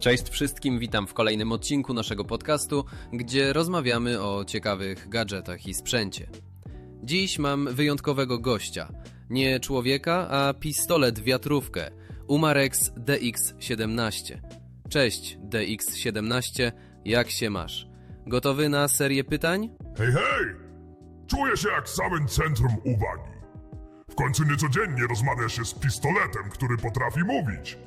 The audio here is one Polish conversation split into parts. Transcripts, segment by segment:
Cześć wszystkim, witam w kolejnym odcinku naszego podcastu, gdzie rozmawiamy o ciekawych gadżetach i sprzęcie. Dziś mam wyjątkowego gościa. Nie człowieka, a pistolet wiatrówkę Umarex DX17. Cześć DX17, jak się masz? Gotowy na serię pytań? Hej, hej! Czuję się jak samym centrum uwagi. W końcu niecodziennie rozmawia się z pistoletem, który potrafi mówić.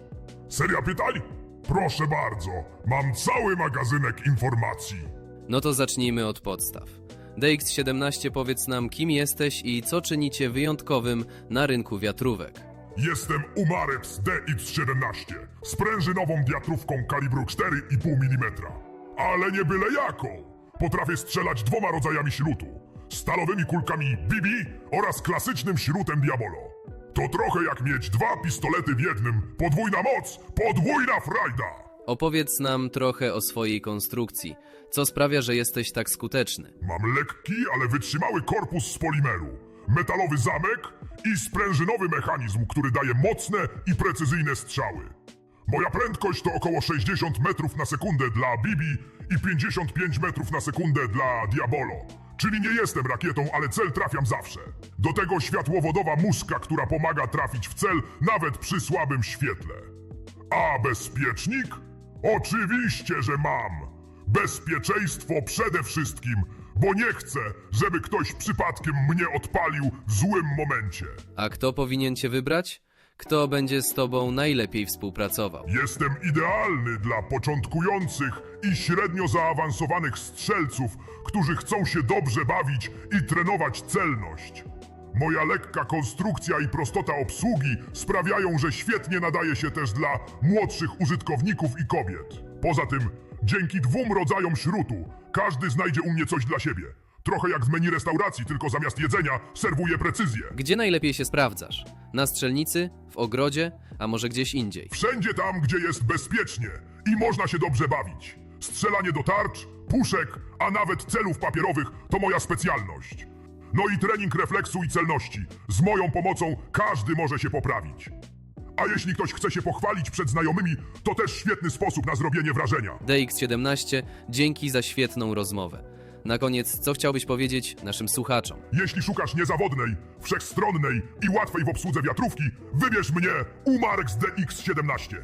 Seria pytań? Proszę bardzo, mam cały magazynek informacji. No to zacznijmy od podstaw. DX17 powiedz nam kim jesteś i co czynicie wyjątkowym na rynku wiatrówek. Jestem Umarex DX17, sprężynową wiatrówką kalibru 4,5 mm. Ale nie byle jaką. Potrafię strzelać dwoma rodzajami śrutu. Stalowymi kulkami BB oraz klasycznym śrutem Diabolo. To trochę jak mieć dwa pistolety w jednym. Podwójna moc, podwójna frajda. Opowiedz nam trochę o swojej konstrukcji. Co sprawia, że jesteś tak skuteczny? Mam lekki, ale wytrzymały korpus z polimeru, metalowy zamek i sprężynowy mechanizm, który daje mocne i precyzyjne strzały. Moja prędkość to około 60 metrów na sekundę dla Bibi i 55 metrów na sekundę dla Diabolo. Czyli nie jestem rakietą, ale cel trafiam zawsze. Do tego światłowodowa muszka, która pomaga trafić w cel nawet przy słabym świetle. A bezpiecznik? Oczywiście, że mam. Bezpieczeństwo przede wszystkim, bo nie chcę, żeby ktoś przypadkiem mnie odpalił w złym momencie. A kto powinien cię wybrać? Kto będzie z tobą najlepiej współpracował? Jestem idealny dla początkujących i średnio zaawansowanych strzelców, którzy chcą się dobrze bawić i trenować celność. Moja lekka konstrukcja i prostota obsługi sprawiają, że świetnie nadaje się też dla młodszych użytkowników i kobiet. Poza tym, dzięki dwóm rodzajom śrutu, każdy znajdzie u mnie coś dla siebie. Trochę jak w menu restauracji, tylko zamiast jedzenia serwuję precyzję. Gdzie najlepiej się sprawdzasz? Na strzelnicy? W ogrodzie? A może gdzieś indziej? Wszędzie tam, gdzie jest bezpiecznie i można się dobrze bawić. Strzelanie do tarcz, puszek, a nawet celów papierowych to moja specjalność. No i trening refleksu i celności. Z moją pomocą każdy może się poprawić. A jeśli ktoś chce się pochwalić przed znajomymi, to też świetny sposób na zrobienie wrażenia. DX17, dzięki za świetną rozmowę. Na koniec, co chciałbyś powiedzieć naszym słuchaczom? Jeśli szukasz niezawodnej, wszechstronnej i łatwej w obsłudze wiatrówki, wybierz mnie Umarex DX17.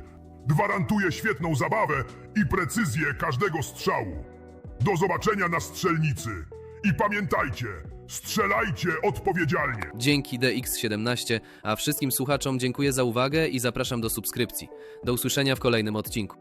Gwarantuję świetną zabawę i precyzję każdego strzału. Do zobaczenia na strzelnicy. I pamiętajcie, strzelajcie odpowiedzialnie. Dzięki DX17, a wszystkim słuchaczom dziękuję za uwagę i zapraszam do subskrypcji. Do usłyszenia w kolejnym odcinku.